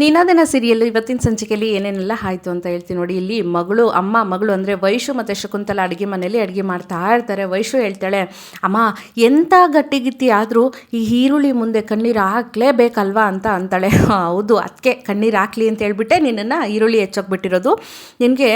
ನೀನಾದನ serial ಇವತ್ತಿನ ಸಂಚಿಕೆಯಲ್ಲಿ ಏನೇನೆಲ್ಲ ಆಯಿತು ಅಂತ ಹೇಳ್ತೀನಿ ನೋಡಿ. ಇಲ್ಲಿ ಮಗಳು, ಅಮ್ಮ, ಮಗಳು ಅಂದರೆ ವೈಶು ಮತ್ತು ಶಕುಂತಲ ಅಡುಗೆ ಮನೆಯಲ್ಲಿ ಅಡುಗೆ ಮಾಡ್ತಾ ಇರ್ತಾರೆ. ವೈಶು ಹೇಳ್ತಾಳೆ, ಅಮ್ಮ ಎಂಥ ಗಟ್ಟಿಗಿತ್ತಿ ಆದರೂ ಈ ಈರುಳ್ಳಿ ಮುಂದೆ ಕಣ್ಣೀರು ಹಾಕ್ಲೇಬೇಕಲ್ವಾ ಅಂತ ಅಂತಾಳೆ. ಹೌದು ಅದಕ್ಕೆ ಕಣ್ಣೀರು ಹಾಕ್ಲಿ ಅಂತ ಹೇಳ್ಬಿಟ್ಟೆ. ನಿನ್ನನ್ನು ಈರುಳ್ಳಿ ಹೆಚ್ಚೋಗ್ಬಿಟ್ಟಿರೋದು ನಿನಗೆ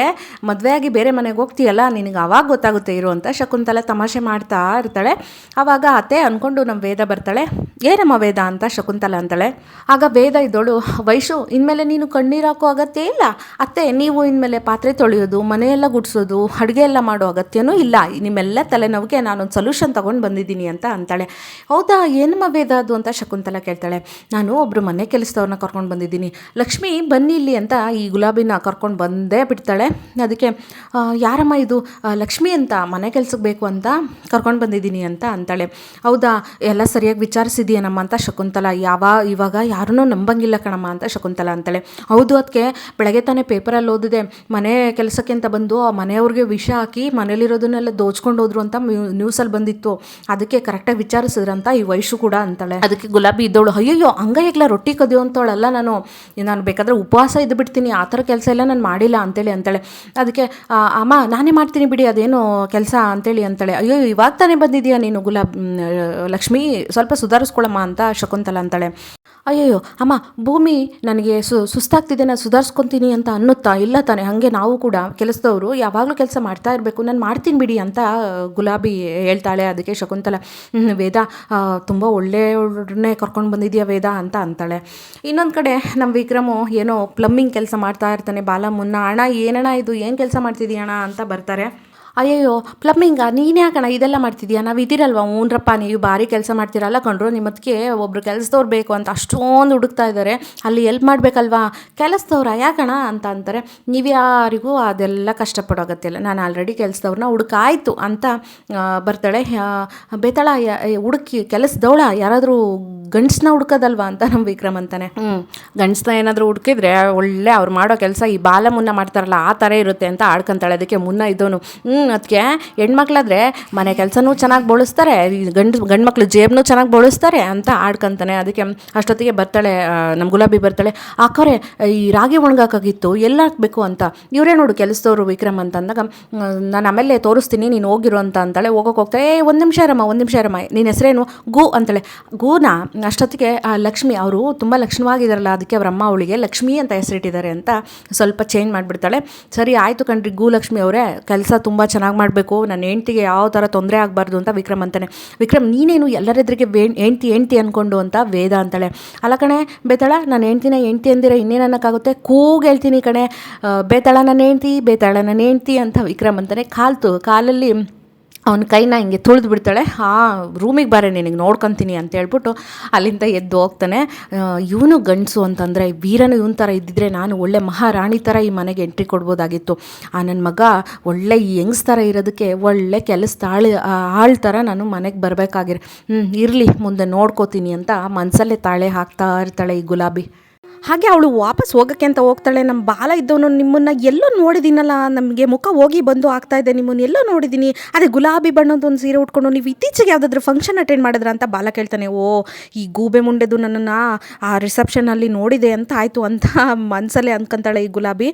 ಮದುವೆಯಾಗಿ ಬೇರೆ ಮನೆಗೆ ಹೋಗ್ತೀಯಲ್ಲ, ನಿನಗೆ ಅವಾಗ ಗೊತ್ತಾಗುತ್ತೆ ಇರು ಅಂತ ಶಕುಂತಲ ತಮಾಷೆ ಮಾಡ್ತಾ ಇರ್ತಾಳೆ. ಆವಾಗ ಅತ್ತೆ ಅಂದ್ಕೊಂಡು ನಮ್ಮ ವೇದ ಬರ್ತಾಳೆ, ಏನಮ್ಮ ವೇದ ಅಂತ? ಶಕುಂತಲ ಅಂತಾಳೆ. ಆಗ ವೇದ ಇದ್ದೋಳು ವೈಶು ಇನ್ಮೇಲೆ ನೀನು ಕಣ್ಣೀರು ಹಾಕೋ ಅಗತ್ಯ ಇಲ್ಲ. ಅತ್ತೆ ನೀವು ಇನ್ಮೇಲೆ ಪಾತ್ರೆ ತೊಳೆಯೋದು ಮನೆಯೆಲ್ಲ ಗುಡಿಸೋದು ಅಡುಗೆ ಎಲ್ಲ ಮಾಡೋ ಅಗತ್ಯನೂ ಇಲ್ಲ. ನಿಮ್ಮೆಲ್ಲ ತಲೆನೋವಿಗೆ ನಾನೊಂದು ಸೊಲ್ಯೂಷನ್ ತೊಗೊಂಡು ಬಂದಿದ್ದೀನಿ ಅಂತ ಅಂತಾಳೆ. ಹೌದಾ ಏನಮ್ಮ ವೇದ ಅದು ಅಂತ ಶಕುಂತಲ ಕೇಳ್ತಾಳೆ. ನಾನು ಒಬ್ಬರು ಮನೆ ಕೆಲಸದವ್ರನ್ನ ಕರ್ಕೊಂಡು ಬಂದಿದ್ದೀನಿ. ಲಕ್ಷ್ಮಿ ಬನ್ನಿ ಇಲ್ಲಿ ಅಂತ ಈ ಗುಲಾಬಿನ ಕರ್ಕೊಂಡು ಬಂದೇ ಬಿಡ್ತಾಳೆ. ಅದಕ್ಕೆ "ಆ, ಯಾರಮ್ಮ ಇದು? ಲಕ್ಷ್ಮಿ ಅಂತ ಮನೆ ಕೆಲ್ಸಕ್ಕೆ ಬೇಕು ಅಂತ ಕರ್ಕೊಂಡು ಬಂದಿದ್ದೀನಿ ಅಂತ ಅಂತಾಳೆ. ಹೌದಾ ಎಲ್ಲ ಸರಿಯಾಗಿ ವಿಚಾರಿಸಿದೀಯನಮ್ಮ ಅಂತ ಶಕುಂತಲ. ಯಾವ ಇವಾಗ ಯಾರನ್ನೂ ನಂಬಂಗಿಲ್ಲ ಕಣಮ್ಮ ಅಂತ ಶಕುಂತಲ ಅಂತಾಳೆ. ಹೌದು ಅದಕ್ಕೆ ಬೆಳಗ್ಗೆ ತಾನೇ ಪೇಪರಲ್ಲಿ ಓದಿದೆ. ಮನೆ ಕೆಲಸಕ್ಕೆ ಅಂತ ಬಂದು ಆ ಮನೆಯವ್ರಿಗೆ ವಿಷ ಹಾಕಿ ಮನೇಲಿರೋದನ್ನೆಲ್ಲ ದೋಚ್ಕೊಂಡು ಹೋದ್ರು ಅಂತ ನ್ಯೂಸಲ್ಲಿ ಬಂದಿತ್ತು. ಅದಕ್ಕೆ ಕರೆಕ್ಟಾಗಿ ವಿಚಾರಿಸಿದ್ರಂತ ಈ ವಯಸ್ಸು ಕೂಡ ಅಂತಾಳೆ. ಅದಕ್ಕೆ ಗುಲಾಬಿ ಇದ್ದವಳು, ಅಯ್ಯಯ್ಯೋ ಹಂಗೈಗ್ಲ ರೊಟ್ಟಿ ಕದಿಯೋ ಅಂತವಳಲ್ಲ ನಾನು. ನಾನು ಬೇಕಾದ್ರೆ ಉಪವಾಸ ಇದ್ದು ಬಿಡ್ತೀನಿ. ಆ ಥರ ಕೆಲಸ ಎಲ್ಲ ನಾನು ಮಾಡಿಲ್ಲ, ಅಂತೇಳಿ ಅಂತಾಳೆ. ಅದಕ್ಕೆ ಅಮ್ಮ, ನಾನೇ ಮಾಡ್ತೀನಿ ಬಿಡಿ, ಅದೇನು ಕೆಲಸ, ಅಂತೇಳಿ ಅಂತಾಳೆ. ಅಯ್ಯೋ, ಇವಾಗ ತಾನೇ ಬಂದಿದೀಯಾ ನೀನು ಗುಲಾಬ್ ಲಕ್ಷ್ಮಿ? ಸ್ವಲ್ಪ ಸುಧಾರಿಸ್ಕೊಳಮ್ಮ, ಅಂತ ಶಕುಂತಲ ಅಂತಾಳೆ. ಅಯ್ಯಯ್ಯೋ ಅಮ್ಮ ಭೂಮಿ ನನಗೆ ಸು ಸುಸ್ತಾಗ್ತಿದೆ ನಾನು ಸುಧಾರಿಸ್ಕೊತೀನಿ ಅಂತ ಅನ್ನುತ್ತಾ? ಇಲ್ಲ ತಾನೆ ಹಾಗೆ ನಾವು ಕೂಡ ಕೆಲಸದವರು ಯಾವಾಗಲೂ ಕೆಲಸ ಮಾಡ್ತಾ ಇರಬೇಕು. ನಾನು ಮಾಡ್ತೀನಿ ಬಿಡಿ ಅಂತ ಗುಲಾಬಿ ಹೇಳ್ತಾಳೆ ಅದಕ್ಕೆ ಶಕುಂತಲ. "ಹ್ಮ್, ವೇದ ತುಂಬ ಒಳ್ಳೆಯವ್ರನ್ನೇ ಕರ್ಕೊಂಡು ಬಂದಿದ್ಯಾ ವೇದ ಅಂತ ಅಂತಾಳೆ. ಇನ್ನೊಂದು ಕಡೆ ನಮ್ಮ ವಿಕ್ರಮು ಏನೋ ಪ್ಲಮ್ಮಿಂಗ್ ಕೆಲಸ ಮಾಡ್ತಾ ಇರ್ತಾನೆ ಬಾಲ ಮುನ್ನ. ಅಣ್ಣ ಏನಣ್ಣ ಇದು? ಏನು ಕೆಲಸ ಮಾಡ್ತಿದ್ದೀಯಣ್ಣ ಅಂತ ಬರ್ತಾರೆ. ಅಯ್ಯಯ್ಯೋ, ಪ್ಲಮ್ಮಿಂಗ, ನೀನೇ ಯಾಕಣ ಇದೆಲ್ಲ ಮಾಡ್ತಿದ್ಯಾ? ನಾವು ಇದ್ದೀರಲ್ವ? ಊನ್ರಪ್ಪ ನೀವು ಭಾರಿ ಕೆಲಸ ಮಾಡ್ತೀರಲ್ಲ ಕಂಡ್ರು ನಿಮ್ಮದಕ್ಕೆ ಒಬ್ಬರು ಕೆಲಸದವ್ರು ಬೇಕು ಅಂತ ಅಷ್ಟೊಂದು ಹುಡುಕ್ತಾ ಇದ್ದಾರೆ ಅಲ್ಲಿ ಎಲ್ಪ್ ಮಾಡಬೇಕಲ್ವಾ? ಕೆಲಸದವ್ರ ಯಾಕಣ ಅಂತ ಅಂತಾರೆ, ನೀವು ಯಾರಿಗೂ ಅದೆಲ್ಲ ಕಷ್ಟಪಡೋ ನಾನು ಆಲ್ರೆಡಿ ಕೆಲಸದವ್ರನ್ನ ಹುಡುಕಾಯಿತು ಅಂತ ಬರ್ತಾಳೆ. ಬೇತಾಳ ಹುಡುಕಿ, ಕೆಲಸದವಳ ಯಾರಾದರೂ ಗಂಡಸನ್ನ ಹುಡ್ಕೋದಲ್ವಾ ಅಂತ ನಮ್ಮ ವಿಕ್ರಮ್ ಅಂತಾನೆ. ಹ್ಞೂ ಗಂಡಸನ್ನ ಏನಾದರೂ ಹುಡುಕಿದ್ರೆ ಒಳ್ಳೆ ಅವ್ರು ಮಾಡೋ ಕೆಲಸ ಈ ಬಾಲ ಮುನ್ನ ಮಾಡ್ತಾರಲ್ಲ, ಆ ಥರ ಇರುತ್ತೆ ಅಂತ ಆಡ್ಕೊಂತಾಳೆ. ಅದಕ್ಕೆ ಮುನ್ನ ಇದ್ದವನು ಹ್ಞೂ ಅದಕ್ಕೆ ಹೆಣ್ಮಕ್ಳಾದ್ರೆ ಮನೆ ಕೆಲಸನೂ ಚೆನ್ನಾಗಿ ಬಳಸ್ತಾರೆ ಗಂಡು, ಗಂಡ್ಮಕ್ಳು ಜೇಬ್ನೂ ಚೆನ್ನಾಗಿ ಬಳಸ್ತಾರೆ ಅಂತ ಆಡ್ಕೊಂತಾನೆ. ಅದಕ್ಕೆ ಅಷ್ಟೊತ್ತಿಗೆ ಬರ್ತಾಳೆ ನಮ್ಮ ಗುಲಾಬಿ ಬರ್ತಾಳೆ, ಅಕ್ಕರೆ, ಈ ರಾಗಿ ಒಣಗಾಕಾಗಿತ್ತು ಎಲ್ಲ ಹಾಕಬೇಕು ಅಂತ. ಇವರೇ ನೋಡು ಕೆಲಸದವರು ವಿಕ್ರಮ್ ಅಂತ ಅಂದಾಗ ನಾನು ಆಮೇಲೆ ತೋರಿಸ್ತೀನಿ, ನೀನು ಹೋಗಿರು ಅಂತ ಅಂತಾಳೆ. ಹೋಗೋಕೆ ಹೋಗ್ತಾಳೆ ಏ, ಒಂದು ನಿಮಿಷ ಇರಮ್ಮ, ಒಂದು ನಿಮಿಷ ಇರಮ್ಮ ನಿನ್ನ ಹೆಸರೇನು? ಗು ಅಂತಾಳೆ. ಗೂನಾ? ಅಷ್ಟೊತ್ತಿಗೆ, ಆ ಲಕ್ಷ್ಮಿ, ಅವರು ತುಂಬ ಲಕ್ಷಣವಾಗಿದ್ದಾರಲ್ಲ, ಅದಕ್ಕೆ ಅವ್ರ ಅಮ್ಮ ಅವಳಿಗೆ, ಲಕ್ಷ್ಮಿ ಅಂತ ಹೆಸರಿಟ್ಟಿದ್ದಾರೆ ಅಂತ ಸ್ವಲ್ಪ ಚೇಂಜ್ ಮಾಡಿಬಿಡ್ತಾಳೆ. ಸರಿ, ಆಯಿತು ಕಣ್ರಿ, ಗು ಲಕ್ಷ್ಮಿ ಅವರೇ, ಕೆಲಸ ತುಂಬ ಚೆನ್ನಾಗಿ ಮಾಡಬೇಕು ನನ್ನ ಹೆಂಡ್ತಿಗೆ ಯಾವ ಥರ ತೊಂದರೆ ಆಗಬಾರ್ದು ಅಂತ ವಿಕ್ರಮ್ ಅಂತಾನೆ. ವಿಕ್ರಮ್, ನೀನೇನು ಎಲ್ಲರೆದ್ರಿಗೆ ವೇ, ಹೆಂಡ್ತಿ ಹೆಂಡ್ತಿ ಅಂದ್ಕೊಂಡು ಅಂತ ವೇದ ಅಂತಾಳೆ. ಅಲ್ಲ ಕಣೆ, ಬೇತಾಳ, ನಾನು ಹೆಂಡ್ತಿನ ಹೆಂಡ್ತಿ ಅಂದಿರ ಇನ್ನೇನು ಅನ್ನೋಕ್ಕಾಗುತ್ತೆ? ಕೂಗ್ ಹೇಳ್ತೀನಿ ಕಣೆ ಬೇತಾಳ ನನ್ನ ಹೆಂಡ್ತಿ, ಬೇತಾಳ ನನ್ನ ಹೆಂಡ್ತಿ ಅಂತ ವಿಕ್ರಮ್ ಅಂತಾನೆ. ಕಾಲ್ತು, ಕಾಲಲ್ಲಿ ಅವನ ಕೈನ ಹಿಂಗೆ ತುಳಿದು ಬಿಡ್ತಾಳೆ ಆ ರೂಮಿಗೆ ಬಾರೆ ನಿನಗೆ ನೋಡ್ಕೊತೀನಿ ಅಂತ ಹೇಳ್ಬಿಟ್ಟು ಅಲ್ಲಿಂದ ಎದ್ದು ಹೋಗ್ತಾನೆ. ಇವನು ಗಂಡಸು ಅಂತಂದರೆ, ವೀರನು ಇವನ ಥರ ಇದ್ದಿದ್ರೆ ನಾನು ಒಳ್ಳೆ ಮಹಾರಾಣಿ ಥರ ಈ ಮನೆಗೆ ಎಂಟ್ರಿ ಕೊಡ್ಬೋದಾಗಿತ್ತು. ಆ ನನ್ನ ಮಗ ಒಳ್ಳೆ ಈ ಯಂಗ್ಸ್ ಥರ ಇರೋದಕ್ಕೆ, ಒಳ್ಳೆ ಕೆಲಸ ತಾಳು ಆಳ್ ಥರ ನಾನು ಮನೆಗೆ ಬರಬೇಕಾಗಿರ ಹ್ಞೂ ಇರಲಿ, ಮುಂದೆ ನೋಡ್ಕೋತೀನಿ ಅಂತ ಮನಸಲ್ಲೇ ತಾಳೆ ಹಾಕ್ತಾ ಇರ್ತಾಳೆ ಈ ಗುಲಾಬಿ. ಹಾಗೆ ಅವಳು ವಾಪಸ್ ಹೋಗೋಕ್ಕೆ ಅಂತ ಹೋಗ್ತಾಳೆ. ನಮ್ಮ ಬಾಲ ಇದ್ದವನು ನಿಮ್ಮನ್ನ ಎಲ್ಲೋ ನೋಡಿದೀನಲ್ಲ. ನಮಗೆ ಮುಖ ಹೋಗಿ ಬಂದು ಆಗ್ತಾ ಇದೆ. ನಿಮ್ಮನ್ನ ಎಲ್ಲೋ ನೋಡಿದ್ದೀನಿ ಅದೇ ಗುಲಾಬಿ ಬಣ್ಣದ ಒಂದು ಸೀರೆ ಉಟ್ಕೊಂಡು ನೀವು ಇತ್ತೀಚೆಗೆ ಯಾವುದಾದ್ರೂ ಫಂಕ್ಷನ್ ಅಟೆಂಡ್ ಮಾಡಿದ್ರ ಅಂತ ಬಾಲ ಕೇಳ್ತಾನೆ, ಓ, ಈ ಗೂಬೆ ಮುಂಡೆದು ನನ್ನನ್ನು ಆ ರಿಸೆಪ್ಷನಲ್ಲಿ ನೋಡಿದೆ ಅಂತ ಆಯಿತು ಅಂತ ಮನಸಲ್ಲೇ ಅಂದ್ಕೊಂತಾಳೆ ಈ ಗುಲಾಬಿ.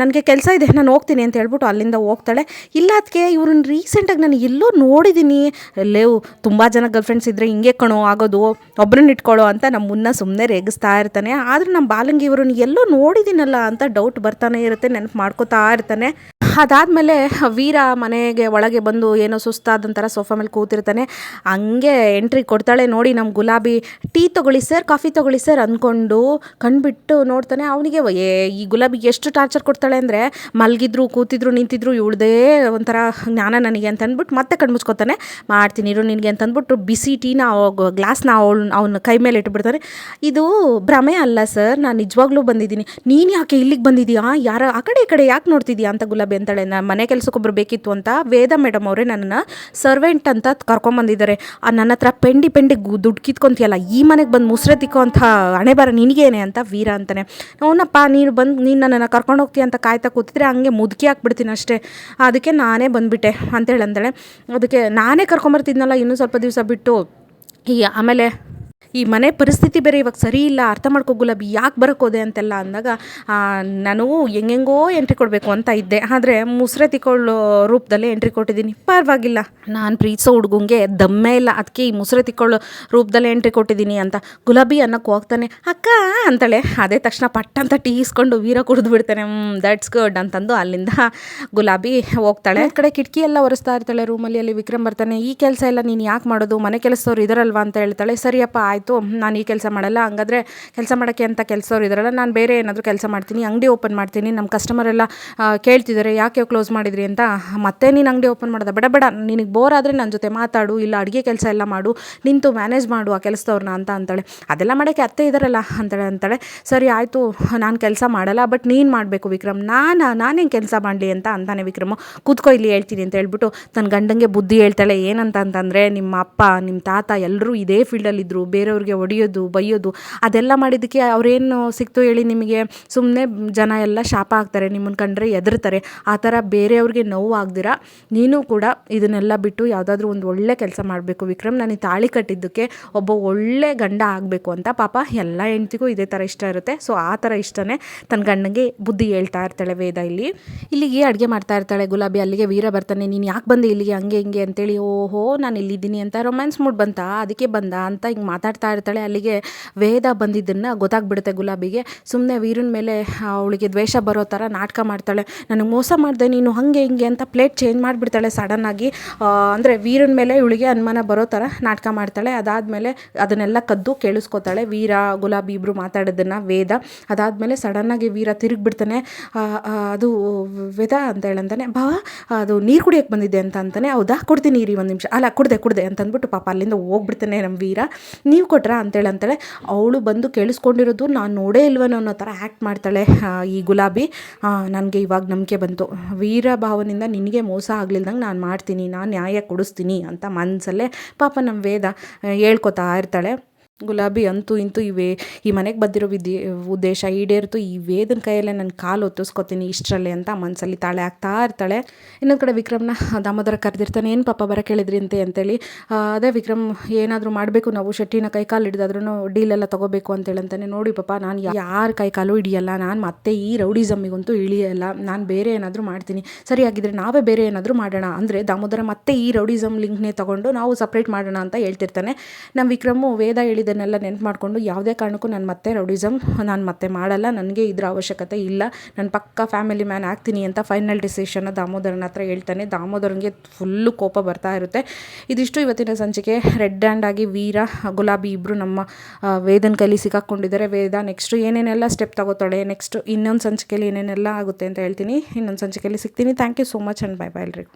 ನನಗೆ ಕೆಲಸ ಇದೆ, ನಾನು ಹೋಗ್ತೀನಿ ಅಂತ ಹೇಳ್ಬಿಟ್ಟು ಅಲ್ಲಿಂದ ಹೋಗ್ತಾಳೆ. ಇಲ್ಲ ಅದಕ್ಕೆ ಇವ್ರನ್ನ ರೀಸೆಂಟಾಗಿ ನಾನು ಎಲ್ಲೋ ನೋಡಿದ್ದೀನಿ ಲೇವು ತುಂಬ ಜನ ಗರ್ಲ್ ಫ್ರೆಂಡ್ಸ್ ಇದ್ದರೆ ಹಿಂಗೆ ಕಣೋ, ಆಗೋದು ಒಬ್ಬರನ್ನ ಇಟ್ಕೊಳ್ಳೋ ಅಂತ ನಮ್ಮ ಮುನ್ನ ಸುಮ್ಮನೆ ರೇಗಿಸ್ತಾ ಇರ್ತಾನೆ. ಆದ್ರೆ ನಮ್ಮ ಬಾಲಂಗಿ ಇವ್ರನ್ನ ಎಲ್ಲೋ ನೋಡಿದ್ದೀನಲ್ಲ ಅಂತ ಡೌಟ್ ಬರ್ತಾನೆ ಇರುತ್ತೆ ನೆನಪು ಮಾಡ್ಕೋತಾ ಇರ್ತಾನೆ. ಅದಾದಮೇಲೆ ವೀರ ಮನೆಗೆ ಒಳಗೆ ಬಂದು ಏನೋ ಸುಸ್ತಾದಂಥರ ಸೋಫಾ ಮೇಲೆ ಕೂತಿರ್ತಾನೆ. ಹಂಗೆ ಎಂಟ್ರಿ ಕೊಡ್ತಾಳೆ. ನೋಡಿ ನಮ್ಮ ಗುಲಾಬಿ, ಟೀ ತೊಗೊಳ್ಳಿ ಸರ್, ಕಾಫಿ ತೊಗೊಳ್ಳಿ ಸರ್ ಅಂದ್ಕೊಂಡು ಕಣ್ಬಿಟ್ಟು ನೋಡ್ತಾನೆ. ಅವನಿಗೆ ಏ, ಈ ಗುಲಾಬಿಗೆ ಎಷ್ಟು ಟಾರ್ಚರ್ ಕೊಡ್ತಾಳೆ ಅಂದರೆ ಮಲಗಿದ್ರು, ಕೂತಿದ್ರು, ನಿಂತಿದ್ರು, ಇವಳ್ದೇ ಒಂಥರ ಜ್ಞಾನ ನನಗೆ ಅಂತ ಅಂದ್ಬಿಟ್ಟು ಮತ್ತೆ ಕಣ್ಮುಚ್ಕೋತಾನೆ. ಮಾಡ್ತೀನಿ ಇರು ನಿನಗೆ ಅಂತ ಅಂದ್ಬಿಟ್ಟು ಬಿಸಿ ಟೀನ ಗ್ಲಾಸ್ನ ಅವಳು, ಅವನ ಕೈ ಮೇಲೆ ಇಟ್ಬಿಡ್ತಾನೆ. ಇದು ಭ್ರಮೆ ಅಲ್ಲ ಸರ್. ನಾನು ನಿಜವಾಗ್ಲೂ ಬಂದಿದ್ದೀನಿ. ನೀನು ಯಾಕೆ ಇಲ್ಲಿಗೆ ಬಂದಿದ್ದೀಯಾ ಯಾರ, ಆ ಕಡೆ, ಈ ಕಡೆ ಯಾಕೆ ನೋಡ್ತಿದ್ದೀಯಾ ಅಂತ ಗುಲಾಬಿ ಅಂತಾಳೆ ನಾನು ಮನೆ ಕೆಲಸಕ್ಕೊಬ್ರು ಬೇಕಿತ್ತು ಅಂತ ವೇದ ಮೇಡಮ್ ಅವರೇ ನನ್ನನ್ನು ಸರ್ವೆಂಟ್ ಅಂತ ಕರ್ಕೊಂಬಂದಿದ್ದಾರೆ. ಆ ನನ್ನ ಹತ್ರ ಪೆಂಡಿ ಪೆಂಡಿ ದುಡ್ಡು ಕಿತ್ಕೊಂತೀಯಲ್ಲ, ಈ ಮನೆಗೆ ಬಂದು ಮುಸ್ರೆ ತಿಕ್ಕೋ ಅಂತ ಹಣೆ ಬರ ನಿನಗೇನೆ ಅಂತ ವೀರ ಅಂತಾನೆ. ಅವನಪ್ಪ ನೀನು ಬಂದು, ನೀನು ನನ್ನನ್ನು ಕರ್ಕೊಂಡು ಹೋಗ್ತೀಯ ಅಂತ ಕಾಯ್ತಾ ಕೂತಿದ್ರೆ ಹಂಗೆ ಮುದುಕಿ ಹಾಕ್ಬಿಡ್ತೀನಿ ಅಷ್ಟೇ. ಅದಕ್ಕೆ ನಾನೇ ಬಂದುಬಿಟ್ಟೆ ಅಂತೇಳಿ ಅಂದಾಳೆ. ಅದಕ್ಕೆ ನಾನೇ ಕರ್ಕೊಂಬರ್ತಿದ್ನಲ್ಲ ಇನ್ನೂ ಸ್ವಲ್ಪ ದಿವಸ ಬಿಟ್ಟು. ಈ ಆಮೇಲೆ ಈ ಮನೆ ಪರಿಸ್ಥಿತಿ ಬೇರೆ ಇವಾಗ ಸರಿ ಇಲ್ಲ, ಅರ್ಥ ಮಾಡ್ಕೋ ಗುಲಾಬಿ ಯಾಕೆ ಬರೋಕ್ಕೋದೆ ಅಂತೆಲ್ಲ ಅಂದಾಗ ನಾನು ಹೆಂಗೆಂಗೋ ಎಂಟ್ರಿ ಕೊಡಬೇಕು ಅಂತ ಇದ್ದೆ. ಆದರೆ ಮುಸ್ರೆ ತಿಕ್ಕೊಳ್ಳೋ ರೂಪದಲ್ಲಿ ಎಂಟ್ರಿ ಕೊಟ್ಟಿದ್ದೀನಿ. ಪರವಾಗಿಲ್ಲ. ನಾನು ಪ್ರೀತಿಸೋ ಹುಡುಗಂಗೆ ದಮ್ಮೇ ಇಲ್ಲ. ಅದಕ್ಕೆ ಈ ಮುಸ್ರೆ ತಿಕ್ಕೊಳ್ಳೋ ರೂಪದಲ್ಲಿ ಎಂಟ್ರಿ ಕೊಟ್ಟಿದ್ದೀನಿ ಅಂತ. ಗುಲಾಬಿ ಅನ್ನಕ್ಕೆ ಹೋಗ್ತಾನೆ, ಅಕ್ಕ ಅಂತಳೆ. ಅದೇ ತಕ್ಷಣ ಪಟ್ ಅಂತ ಟೀ ಇಸ್ಕೊಂಡು ವೀರ ಕುಡಿದು ಬಿಡ್ತಾನೆ. ದಟ್ಸ್ ಗುಡ್ ಅಂತಂದು ಅಲ್ಲಿಂದ ಗುಲಾಬಿ ಹೋಗ್ತಾಳೆ. ಕಡೆ ಕಿಟಕಿ ಎಲ್ಲ ಒರೆಸ್ತಾ ಇರ್ತಾಳೆ ರೂಮಲ್ಲಿ ಅಲ್ಲಿ ವಿಕ್ರಮ್ ಬರ್ತಾನೆ. ಈ ಕೆಲಸ ಎಲ್ಲ ನೀನು ಯಾಕೆ ಮಾಡೋದು? ಮನೆ ಕೆಲಸದವ್ರು ಇದರಲ್ವಾ? ಅಂತ ಹೇಳ್ತಾಳೆ. ಸರಿಯಪ್ಪ, ಆಯಿತು. ನಾನು ಈ ಕೆಲಸ ಮಾಡಲ್ಲ, ಹಂಗಾದ್ರೆ ಕೆಲಸ ಮಾಡೋಕ್ಕೆ ಅಂತ ಕೆಲಸವ್ರು ಇದ್ರಲ್ಲ, ನಾನು ಬೇರೆ ಏನಾದರೂ ಕೆಲಸ ಮಾಡ್ತೀನಿ, ಅಂಗಡಿ ಓಪನ್ ಮಾಡ್ತೀನಿ ನಮ್ಮ ಕಸ್ಟಮರ್ ಎಲ್ಲ ಕೇಳ್ತಿದ್ದಾರೆ ಯಾಕೆ ಕ್ಲೋಸ್ ಮಾಡಿದ್ರಿ ಅಂತ, ಮತ್ತೆ ನೀನು ಅಂಗಡಿ ಓಪನ್ ಮಾಡೋದ, ಬೇಡ ಬೇಡ, ನಿನಗೆ ಬೋರ್ ಆದರೆ ನನ್ನ ಜೊತೆ ಮಾತಾಡು, ಇಲ್ಲ ಅಡುಗೆ ಕೆಲಸ ಎಲ್ಲ ಮಾಡು, ನಿಂತು ಮ್ಯಾನೇಜ್ ಮಾಡು ಆ ಕೆಲಸದವ್ರನ್ನ ಅಂತ ಅಂತಾಳೆ. ಅದೆಲ್ಲ ಮಾಡೋಕ್ಕೆ ಅತ್ತೆ ಇದ್ದಾರಲ್ಲ ಅಂತಾಳೆ ಅಂತಾಳೆ, ಸರಿ ಆಯಿತು, ನಾನು ಕೆಲಸ ಮಾಡಲ್ಲ ಬಟ್ ನೀನು ಮಾಡಬೇಕು ವಿಕ್ರಮ್, ನಾನು, ನಾನೇನು ಕೆಲಸ ಮಾಡಲಿ ಅಂತ ಅಂತಾನೆ ವಿಕ್ರಮ್, ಕೂತ್ಕೋ ಇಲ್ಲಿ ಹೇಳ್ತೀನಿ ಅಂತ ಹೇಳ್ಬಿಟ್ಟು ತನ್ನ ಗಂಡಂಗೆ ಬುದ್ಧಿ ಹೇಳ್ತಾಳೆ, ಏನಂತ ಅಂತಂದರೆ, ನಿಮ್ಮ ಅಪ್ಪ ನಿಮ್ಮ ತಾತ ಎಲ್ಲರೂ ಇದೇ ಫೀಲ್ಡಲ್ಲಿದ್ದರು ಬೇರೆಯವ್ರಿಗೆ ಹೊಡೆಯೋದು ಬೈಯೋದು, ಅದೆಲ್ಲ ಮಾಡಿದ್ದಕ್ಕೆ ಅವ್ರೇನು ಸಿಕ್ತು ಹೇಳಿ ನಿಮಗೆ? ಸುಮ್ಮನೆ ಜನ ಎಲ್ಲ ಶಾಪ ಹಾಕ್ತಾರೆ ನಿಮ್ಮನ್ನು ಕಂಡ್ರೆ ಎದುರ್ತಾರೆ ಆ ಥರ ಬೇರೆಯವ್ರಿಗೆ ನೋವು ಆಗ್ದಿರ? ನೀನು ಕೂಡ ಇದನ್ನೆಲ್ಲ ಬಿಟ್ಟು ಯಾವುದಾದ್ರೂ ಒಂದು ಒಳ್ಳೆ ಕೆಲಸ ಮಾಡಬೇಕು. ವಿಕ್ರಮ್ ನನಗೆ ತಾಳಿ ಕಟ್ಟಿದ್ದಕ್ಕೆ ಒಬ್ಬ ಒಳ್ಳೆ ಗಂಡ ಆಗಬೇಕು ಅಂತ ಪಾಪ ಎಲ್ಲ ಹೆಂಡ್ತಿಗೂ ಇದೇ ಥರ ಇಷ್ಟ ಇರುತ್ತೆ. ಸೊ, ಆ ಥರ ಇಷ್ಟನೇ ತನ್ನ ಗಂಡನಿಗೆ ಬುದ್ಧಿ ಹೇಳ್ತಾ ಇರ್ತಾಳೆ ವೇದ ಇಲ್ಲಿ. ಇಲ್ಲಿಗೆ ಅಡುಗೆ ಮಾಡ್ತಾ ಇರ್ತಾಳೆ ಗುಲಾಬಿ. ಅಲ್ಲಿಗೆ ವೀರ ಬರ್ತಾನೆ, ನೀನು ಯಾಕೆ ಬಂದೆ ಇಲ್ಲಿಗೆ? ಹಂಗೆ ಹಿಂಗೆ ಅಂತೇಳಿ, ಓಹೋ, ನಾನು ಇಲ್ಲಿದ್ದೀನಿ ಅಂತ ರೊಮ್ಯಾನ್ಸ್ ಮೂಡ್ ಬಂತಾ? ಅದಕ್ಕೆ ಬಂದ ಅಂತ ಹಿಂಗೆ ಮಾತಾಡ್ತಾ ಇರ್ತಾಳೆ, ಅಲ್ಲಿಗೆ ವೇದ ಬಂದಿದ್ದನ್ನು ಗೊತ್ತಾಗ್ಬಿಡುತ್ತೆ ಗುಲಾಬಿಗೆ. ಸುಮ್ಮನೆ ವೀರನ ಮೇಲೆ ಅವಳಿಗೆ ದ್ವೇಷ ಬರೋ ಥರ ನಾಟಕ ಮಾಡ್ತಾಳೆ. ನನಗೆ ಮೋಸ ಮಾಡಿದೆ ನೀನು ಹಾಗೆ ಹಿಂಗೆ ಅಂತ ಪ್ಲೇಟ್ ಚೇಂಜ್ ಮಾಡಿಬಿಡ್ತಾಳೆ ಸಡನ್ನಾಗಿ ಅಂದರೆ ವೀರನ ಮೇಲೆ ಇವಳಿಗೆ ಅನುಮಾನ ಬರೋ ಥರ ನಾಟಕ ಮಾಡ್ತಾಳೆ. ಅದಾದಮೇಲೆ ಅದನ್ನೆಲ್ಲ ಕದ್ದು ಕೇಳಿಸ್ಕೊತಾಳೆ. ವೀರ, ಗುಲಾಬಿ ಇಬ್ಬರು ಮಾತಾಡೋದನ್ನು ವೇದ. ಅದಾದಮೇಲೆ ಸಡನ್ನಾಗಿ ವೀರ ತಿರುಗಿಬಿಡ್ತಾನೆ. ಅದು ವೇದ ಅಂತ ಹೇಳಂತಾನೆ. ಭಾವ ಅದು ನೀರು ಕುಡಿಯೋಕ್ಕೆ ಬಂದಿದೆ ಅಂತ ಅಂತಾನೆ. ಹೌದಾ, ಕೊಡ್ತೀನಿ ನೀರು ಒಂದು ನಿಮಿಷ. ಅಲ್ಲ, ಕುಡ್ದೆ ಕುಡ್ದೆ ಅಂತಂದ್ಬಿಟ್ಟು ಪಾಪ ಅಲ್ಲಿಂದ ಹೋಗ್ಬಿಡ್ತಾನೆ ನಮ್ಮ ವೀರ. ನೀವು ಕೊಟ್ರಾ ಅಂತೇಳಿ ಅಂತಾಳೆ. ಅವಳು ಬಂದು ಕೇಳಿಸ್ಕೊಂಡಿರೋದು, ನಾನು ನೋಡೇ ಇಲ್ವನ ಅನ್ನೋ ಥರ ಆ್ಯಕ್ಟ್ ಮಾಡ್ತಾಳೆ ಈ ಗುಲಾಬಿ. ನನಗೆ ಇವಾಗ ನಂಬಿಕೆ ಬಂತು. ವೀರ ಭಾವನಿಂದ ನಿನಗೆ ಮೋಸ ಆಗ್ಲಿಲ್ದಂಗೆ ನಾನು ಮಾಡ್ತೀನಿ, ನಾನು ನ್ಯಾಯ ಕೊಡಿಸ್ತೀನಿ ಅಂತ ಮನಸಲ್ಲೇ ಪಾಪ ನಮ್ಮ ವೇದ ಹೇಳ್ಕೊತಾ ಇರ್ತಾಳೆ. ಗುಲಾಬಿ ಅಂತೂ ಇಂತೂ ಇವೆ. ಈ ಮನೆಗೆ ಬಂದಿರೋ ವಿದ್ಯೆ, ಉದ್ದೇಶ ಈಡೇರಿತು, ಈ ವೇದನ ಕೈಯಲ್ಲೇ ನನ್ನ ಕಾಲು ಒತ್ತಿಸ್ಕೊತೀನಿ ಇಷ್ಟರಲ್ಲೇ ಅಂತ ಮನಸ್ಸಲ್ಲಿ ತಾಳೆ ಆಗ್ತಾ ಇರ್ತಾಳೆ. ಇನ್ನೊಂದು ಕಡೆ ವಿಕ್ರಮ್ನ ದಾಮೋದರ ಕರೆದಿರ್ತಾನೆ, ಏನು ಪಾಪ ಬರ ಕೇಳಿದ್ರಿ ಅಂತೆ? ಅಂತೇಳಿ ಅದೇ ವಿಕ್ರಮ್, ಏನಾದರೂ ಮಾಡಬೇಕು, ನಾವು ಶೆಟ್ಟಿನ ಕೈ ಕಾಲು ಹಿಡಿದಾದ್ರೂ ಡೀಲೆಲ್ಲ ತೊಗೋಬೇಕು ಅಂತೇಳಿ ಹೇಳಂತಾನೆ ನೋಡಿ ಪಾಪ, ನಾನು ಯಾರ ಕೈ ಕಾಲು ಹಿಡಿಯಲ್ಲ, ನಾನು ಮತ್ತೆ ಈ ರೌಡಿಸಮ್ಮಿಗಂತೂ ಇಳಿಯಲ್ಲ, ನಾನು ಬೇರೆ ಏನಾದರೂ ಮಾಡ್ತೀನಿ. ಸರಿ ಹಾಗಿದ್ರೆ ನಾವೇ ಬೇರೆ ಏನಾದರೂ ಮಾಡೋಣ. ಅಂದರೆ ದಾಮೋದರ ಮತ್ತೆ ಈ ರೌಡಿಸಮ್ ಲಿಂಕ್ನೇ ತೊಗೊಂಡು ನಾವು ಸಪ್ರೇಟ್ ಮಾಡೋಣ ಅಂತ ಹೇಳ್ತಿರ್ತಾನೆ. ನಮ್ಮ ವಿಕ್ರಮು ವೇದ ಹೇಳಿದ್ದನ್ನೆಲ್ಲ ನೆನ್ಪು ಮಾಡಿಕೊಂಡು ಯಾವುದೇ ಕಾರಣಕ್ಕೂ ನಾನು ಮತ್ತೆ ರೌಡಿಸಮ್ ನಾನು ಮತ್ತೆ ಮಾಡಲ್ಲ, ನನಗೆ ಇದರ ಅವಶ್ಯಕತೆ ಇಲ್ಲ, ನಾನು ಪಕ್ಕ ಫ್ಯಾಮಿಲಿ ಮ್ಯಾನ್ ಆಗ್ತೀನಿ ಅಂತ ಫೈನಲ್ ಡಿಸಿಷನ್ನ ದಾಮೋದರನ ಹತ್ರ ಹೇಳ್ತಾನೆ. ದಾಮೋದರನಿಗೆ ಫುಲ್ಲು ಕೋಪ ಬರ್ತಾ ಇರುತ್ತೆ. ಇದಿಷ್ಟು ಇವತ್ತಿನ ಸಂಚಿಕೆ. ರೆಡ್ ಹ್ಯಾಂಡ್ ಆಗಿ ವೀರ, ಗುಲಾಬಿ ಇಬ್ಬರು ನಮ್ಮ ವೇದನ ಕೈಲಿ ಸಿಕ್ಕಾಕೊಂಡಿದ್ದಾರೆ. ವೇದ ನೆಕ್ಸ್ಟು ಏನೇನೆಲ್ಲ ಸ್ಟೆಪ್ ತಗೋತಾಳೆ ನೆಕ್ಸ್ಟ್ ಇನ್ನೊಂದು ಸಂಚಿಕೆಯಲ್ಲಿ ಏನೇನೆಲ್ಲ ಆಗುತ್ತೆ ಅಂತ ಹೇಳ್ತೀನಿ. ಇನ್ನೊಂದು ಸಂಚಿಕೆಯಲ್ಲಿ ಸಿಗ್ತೀನಿ. Thank you so much and bye bye ಎಲ್ರಿಗೂ.